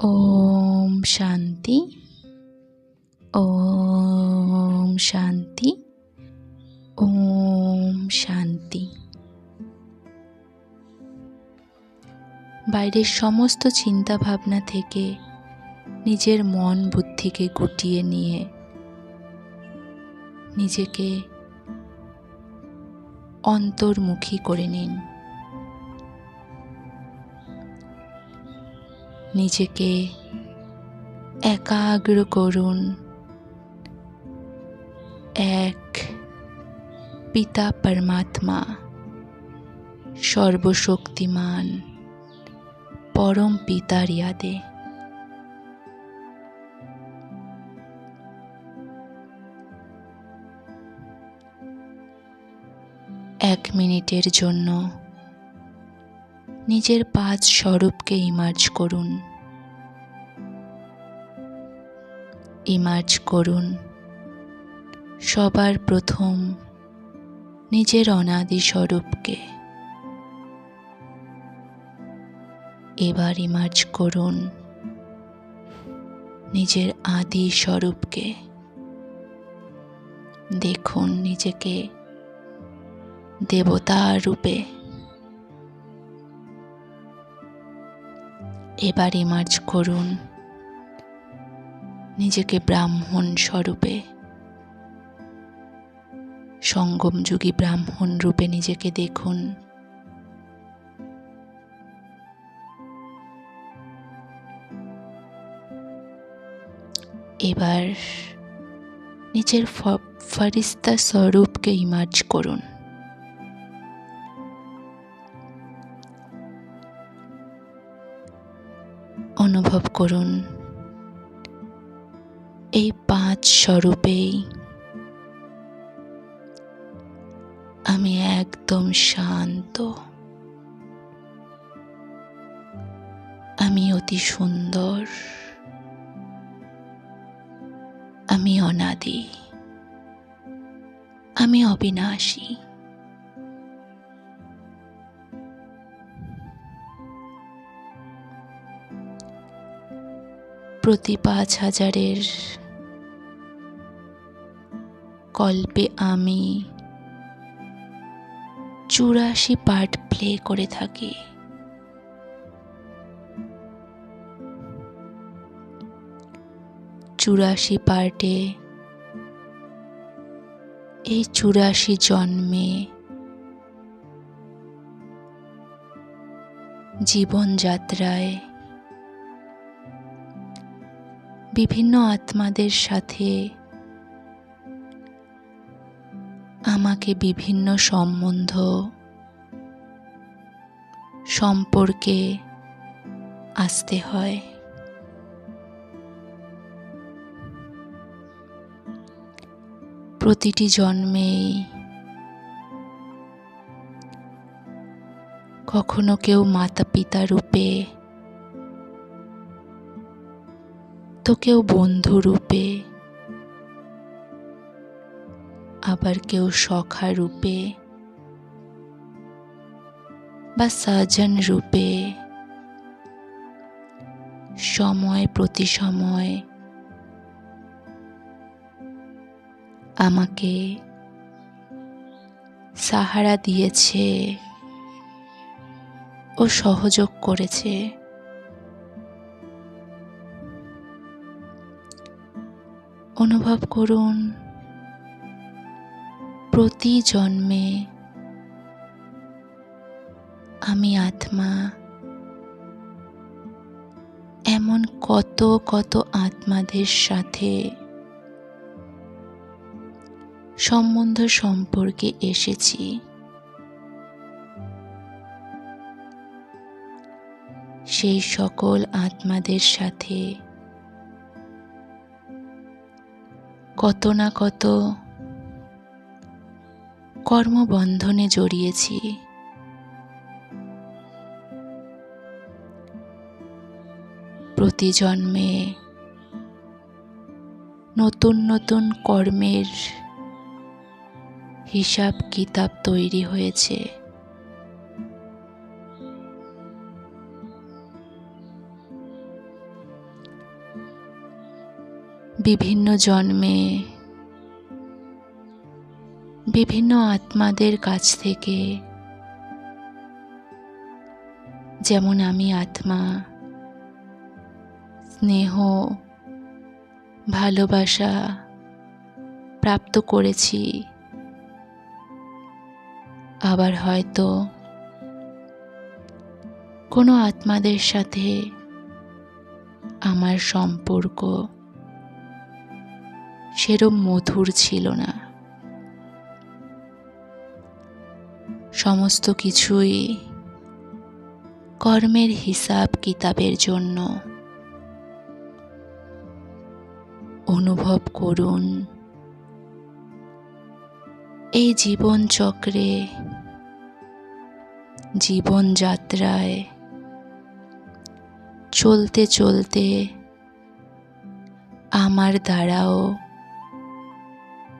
ওম শান্তি ওম শান্তি ওম শান্তি। বাইরের সমস্ত চিন্তা ভাবনা থেকে নিজের মন বুদ্ধিকে গুটিয়ে নিয়ে নিজেকে অন্তর্মুখী করে নিন। নিজেকে একাগ্র করুন। এক পিতা পরমাত্মা সর্বশক্তিমান পরম পিতার ইয়াদে। এক মিনিটের জন্য নিজের পাঁচ স্বরূপকে ইমার্জ করুন। ইমার্জ করুন। সবার প্রথম নিজের অনাদি স্বরূপকে। এবার ইমার্জ করুন নিজের আদি স্বরূপকে। দেখুন নিজেকে দেবতা রূপে এবার ইমার্জ করুন। নিজেকে ব্রাহ্মণ স্বরূপে সঙ্গমযুগী ব্রাহ্মণ রূপে নিজেকে দেখুন। এবার নিজের ফরিস্তা স্বরূপকে ইমার্জ করুন। অনুভব করুন। এই পাঁচ স্বরূপেই আমি একদম শান্ত। আমি অতি সুন্দর। আমি অনাদি। আমি অবিনাশী। প্রতি পাঁচ হাজারের কল্পে আমি চুরাশি পার্ট প্লে করে থাকি। চুরাশি পার্টে এই চুরাশি জন্মে জীবনযাত্রায় বিভিন্ন আত্মাদের সাথে আমাকে বিভিন্ন সম্বন্ধ, সম্পর্কে আসতে হয়। প্রতিটি জন্মেই কখনো কেউ মাতা পিতা রূপে কেউ বন্ধু রূপে, আবার কেউ সখা রূপে বা সার্জন রূপে। সময় প্রতি সময় আমাকে সাহারা দিয়েছে ও সহযোগ করেছে। অনুভব করুন প্রতি জন্মে আমি আত্মা। এমন কত কত আত্মাদের সাথে সম্বন্ধ সম্পর্কে এসেছি। সেই সকল আত্মাদের সাথে কত না কত কর্মবন্ধনে জড়িয়েছি। প্রতি জন্মে নতুন নতুন কর্মের হিসাব কিতাব তৈরি হয়েছে। বিভিন্ন জন্মে, বিভিন্ন আত্মাদের কাছ থেকে। যেমন আমি আত্মা, স্নেহ, ভালোবাসা প্রাপ্ত করেছি। আবার হয়তো কোনো আত্মাদের সাথে আমার সম্পর্ক। সেরম মধুর ছিল না। সমস্ত কিছুই কর্মের হিসাব কিতাবের জন্য। অনুভব করুন, এই জীবন চক্রে জীবনযাত্রায় চলতে চলতে আমার দ্বারাও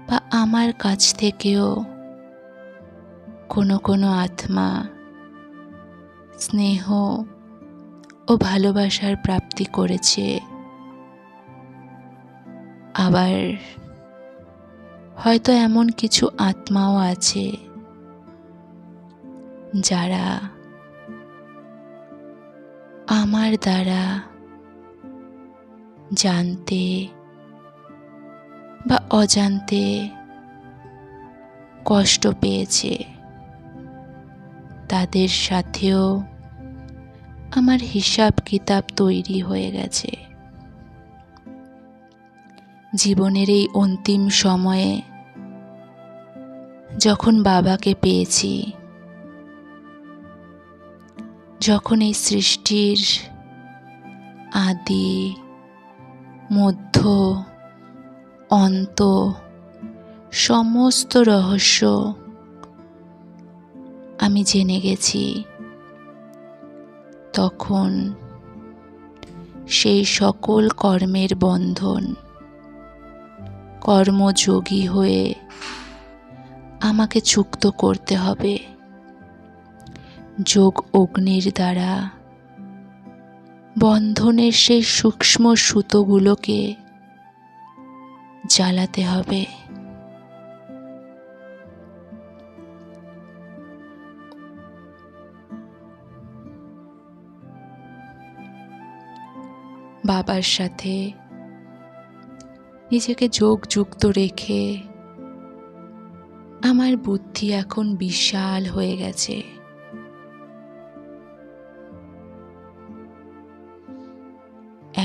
বা আমার কাছ থেকেও কোনো কোনো আত্মা, স্নেহ ও ভালোবাসার প্রাপ্তি করেছে। আবার হয়তো এমন কিছু আত্মাও আছে যারা আমার দ্বারা জানতে বা অজান্তে কষ্ট পেয়েছে, তাদের সাথেও আমার হিসাব কিতাব তৈরি হয়ে গেছে। জীবনের এই অন্তিম সময়ে যখন বাবাকে পেয়েছি, যখন এই সৃষ্টির আদি, মধ্য অন্ত সমস্ত রহস্য আমি জেনে গেছি। তখন সেই সকল কর্মের বন্ধন কর্মযোগী হয়ে আমাকে চুক্ত করতে হবে। যোগ অগ্নির দ্বারা বন্ধনের সেই সূক্ষ্ম সুতোগুলোকে জ্বালাতে হবে। বাবার সাথে নিজেকে যোগযুক্ত রেখে আমার বুদ্ধি এখন বিশাল হয়ে গেছে।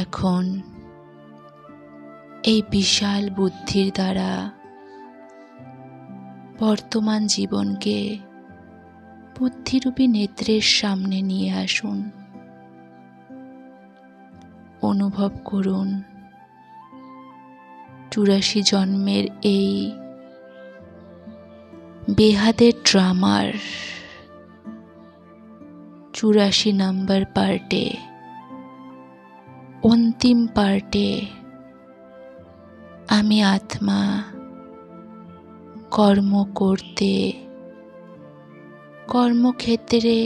এখন এই বিশাল বুদ্ধির দ্বারা বর্তমান জীবনকে বুদ্ধিরূপী নেত্রের সামনে নিয়ে আসুন। অনুভব করুন। চুরাশি জন্মের এই বেহাদের ড্রামার চুরাশি নাম্বার পার্টে, অন্তিম পার্টে আমি আত্মা, কর্ম করতে, কর্মক্ষেত্রে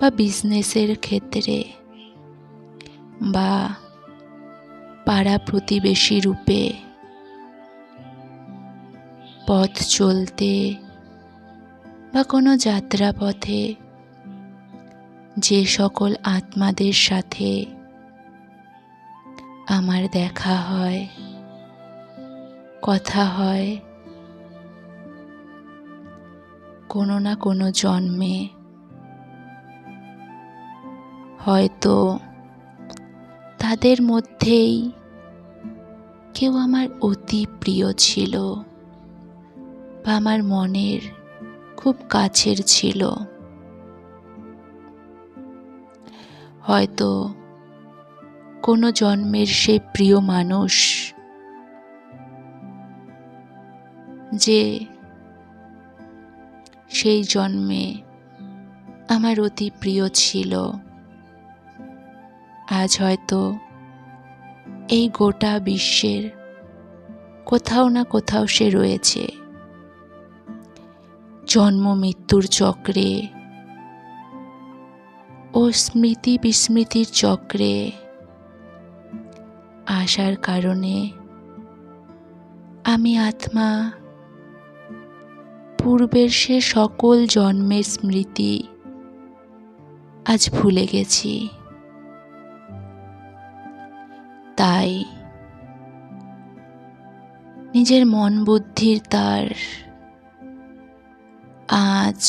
বা বিজনেসের ক্ষেত্রে বা পাড়া প্রতিবেশী রূপে পথ চলতে বা কোনো যাত্রাপথে যে সকল আত্মাদের সাথে আমার দেখা হয়, কথা হয়, কোনো না কোনো জন্মে। হয়তো তাদের মধ্যেই কেউ আমার অতি প্রিয় ছিল বা আমার মনের খুব কাছের ছিল। হয়তো কোনো জন্মের সেই প্রিয় মানুষ যে সেই জন্মে আমার অতি প্রিয় ছিল। আজ হয়তো এই গোটা বিশ্বের কোথাও না কোথাও সে রয়েছে। জন্ম মৃত্যুর চক্রে ও স্মৃতি বিস্মৃতির চক্রে আসার কারণে আমি আত্মা, পূর্বের সে সকল জন্মের স্মৃতি আজ ভুলে গেছি। তাই নিজের মন বুদ্ধির তার আজ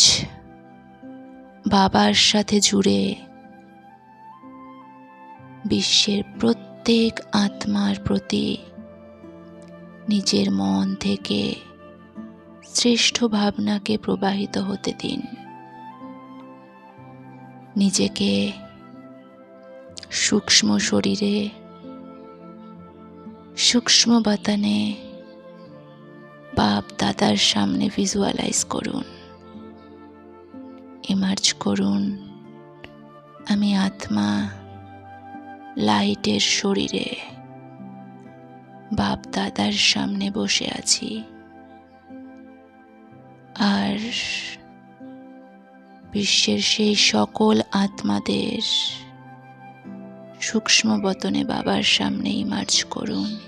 বাবার সাথে জুড়ে বিশ্বের প্রত্যেক আত্মার প্রতি নিজের মন থেকে শ্রেষ্ঠ ভাবনাকে প্রবাহিত হতে দিন। নিজেকে সূক্ষ্ম শরীরে, সূক্ষ্ম বাতানে বাপ দাদার সামনে ভিজুয়ালাইজ করুন। ইমার্জ করুন, আমি আত্মা লাইটের শরীরে। বাপ দাদার সামনে বসে আছি। আর বিশ্বের সেই সকল আত্মাদের সূক্ষ্ম বতনে বাবার সামনেই ইমার্জ করুন।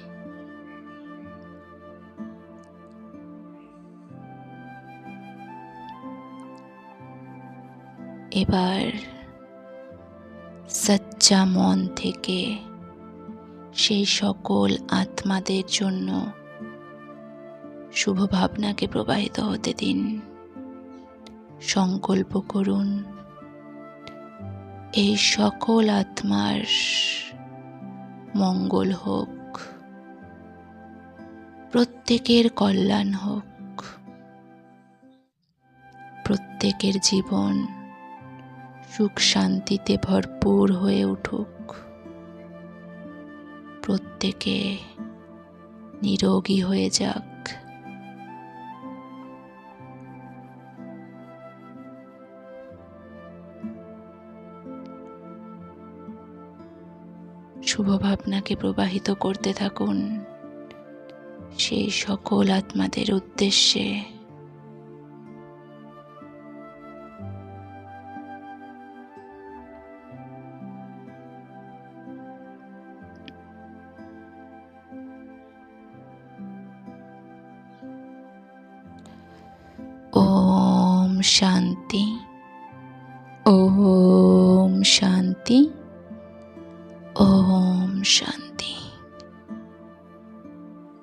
এবার সচ্চা মন থেকে সেই সকল আত্মাদের জন্য শুভ ভাবনাকে প্রবাহিত হতে দিন। সংকল্প করুন, এই সকল আত্মার মঙ্গল হোক, প্রত্যেকের কল্যাণ হোক, প্রত্যেকের জীবন সুখ শান্তিতে ভরপুর হয়ে উঠুক। প্রত্যেকে নিরোগী হয়ে যাক। শুভ ভাবনাকে প্রবাহিত করতে থাকুন। সেই সকল আত্মাদের উদ্দেশ্যে ওম শান্তি ওম শান্তি ওম শান্তি